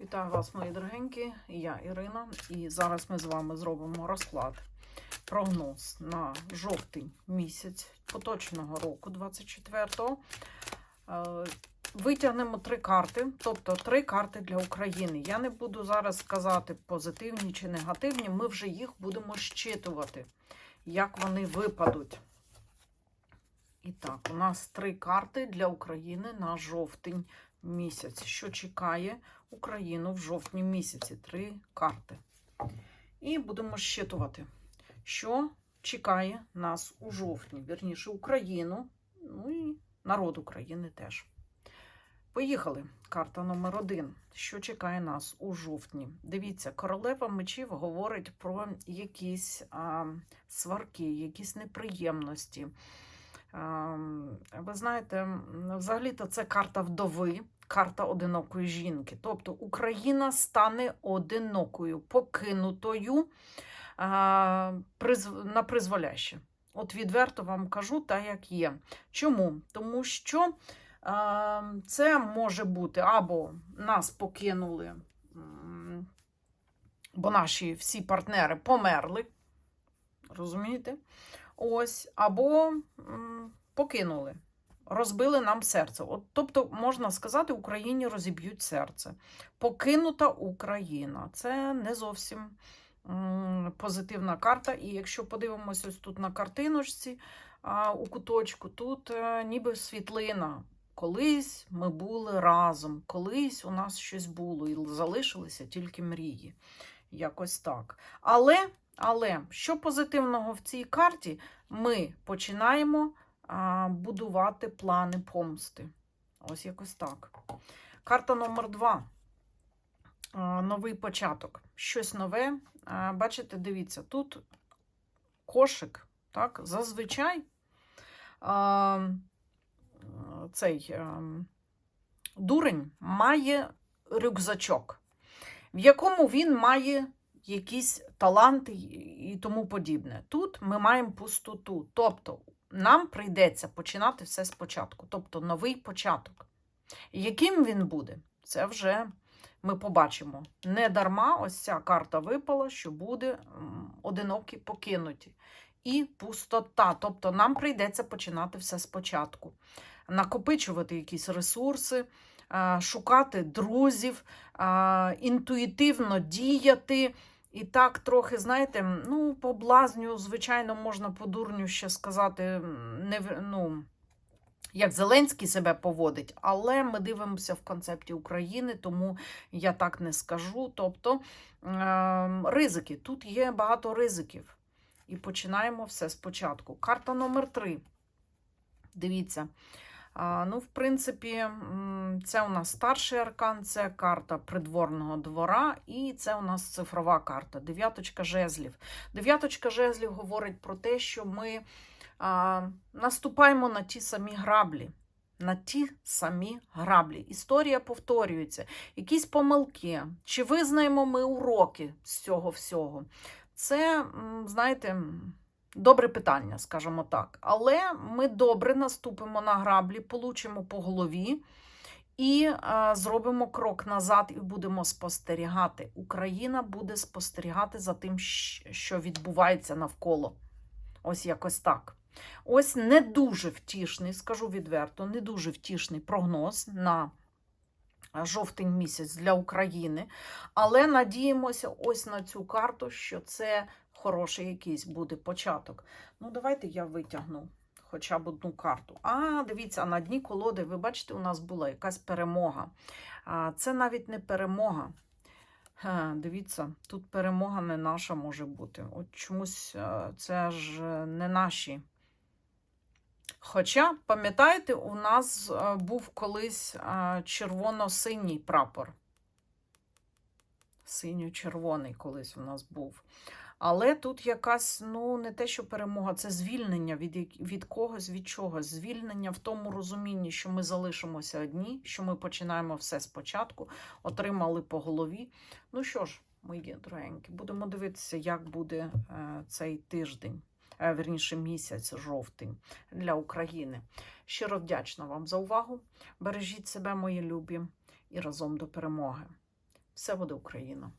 Вітаю вас, мої дорогенькі. Я Ірина, і зараз ми з вами зробимо розклад. Прогноз на жовтий місяць поточного року, 24-го. Е, Витягнемо три карти, тобто три карти для України. Я не буду зараз сказати позитивні чи негативні, ми вже їх будемо щитувати, як вони випадуть. І так, у нас три карти для України на жовтень місяць. Що чекає Україну в жовтні місяці? Три карти. І будемо щитувати, що чекає нас у жовтні, вірніше, Україну, ну і народ України теж. Поїхали. Карта номер один. Що чекає нас у жовтні? Дивіться, королева мечів говорить про якісь а, сварки, якісь неприємності. Ви знаєте, взагалі-то це карта вдови, карта одинокої жінки. Тобто Україна стане одинокою, покинутою на призволяще. От відверто вам кажу, так як є. Чому? Тому що це може бути або нас покинули, бо наші всі партнери померли. Розумієте? Ось, або покинули, розбили нам серце. От, тобто, можна сказати, Україні розіб'ють серце. Покинута Україна. Це не зовсім позитивна карта. І якщо подивимося ось тут на картиночці у куточку, тут е, ніби світлина. Колись ми були разом, колись у нас щось було, і залишилися тільки мрії. Якось так. Але, але що позитивного в цій карті? Ми починаємо а, будувати плани помсти. Ось якось так. Карта номер два. А, новий початок. Щось нове. А, бачите, дивіться, тут кошик, так, зазвичай а, цей а, дурень має рюкзачок, в якому він має якісь таланти і тому подібне. Тут ми маємо пустоту. Тобто нам прийдеться починати все спочатку, тобто новий початок. Яким він буде, це вже ми побачимо. Не дарма ось ця карта випала, що буде одинокі покинуті. І пустота. Тобто нам прийдеться починати все спочатку. Накопичувати якісь ресурси, шукати друзів, інтуїтивно діяти. І так трохи, знаєте, ну, по блазню, звичайно, можна по дурню ще сказати, не, ну, як Зеленський себе поводить, але ми дивимося в концепті України, тому я так не скажу. Тобто ем, ризики. Тут є багато ризиків. І починаємо все спочатку. Карта номер три. Дивіться. Ну, в принципі, це у нас старший аркан, це карта придворного двора, і це у нас цифрова карта, дев'яточка жезлів. Дев'яточка жезлів говорить про те, що ми а, наступаємо на ті самі граблі. На ті самі граблі. Історія повторюється, якісь помилки. Чи визнаємо ми уроки з цього всього? Це, знаєте, добре питання, скажімо так. Але ми добре наступимо на граблі, получимо по голові і е, зробимо крок назад і будемо спостерігати. Україна буде спостерігати за тим, що відбувається навколо. Ось якось так. Ось не дуже втішний, скажу відверто, не дуже втішний прогноз на жовтень місяць для України. Але надіємося ось на цю карту, що це хороший якийсь буде початок. Ну, давайте я витягну хоча б одну карту. А, дивіться, на дні колоди, ви бачите, у нас була якась перемога. А, Це навіть не перемога. Ге, Дивіться, тут перемога не наша може бути. От чомусь е, це ж не наші. Хоча, пам'ятаєте, у нас е, був колись е, червоно-синій прапор. Синьо-червоний колись у нас був. Але тут якась, ну, не те, що перемога, це звільнення від, від когось, від чогось. Звільнення в тому розумінні, що ми залишимося одні, що ми починаємо все спочатку, отримали по голові. Ну що ж, мої дорогенькі, будемо дивитися, як буде е, цей тиждень, е, верніше місяць, жовтень для України. Щиро вдячна вам за увагу. Бережіть себе, мої любі, і разом до перемоги. Все буде Україна!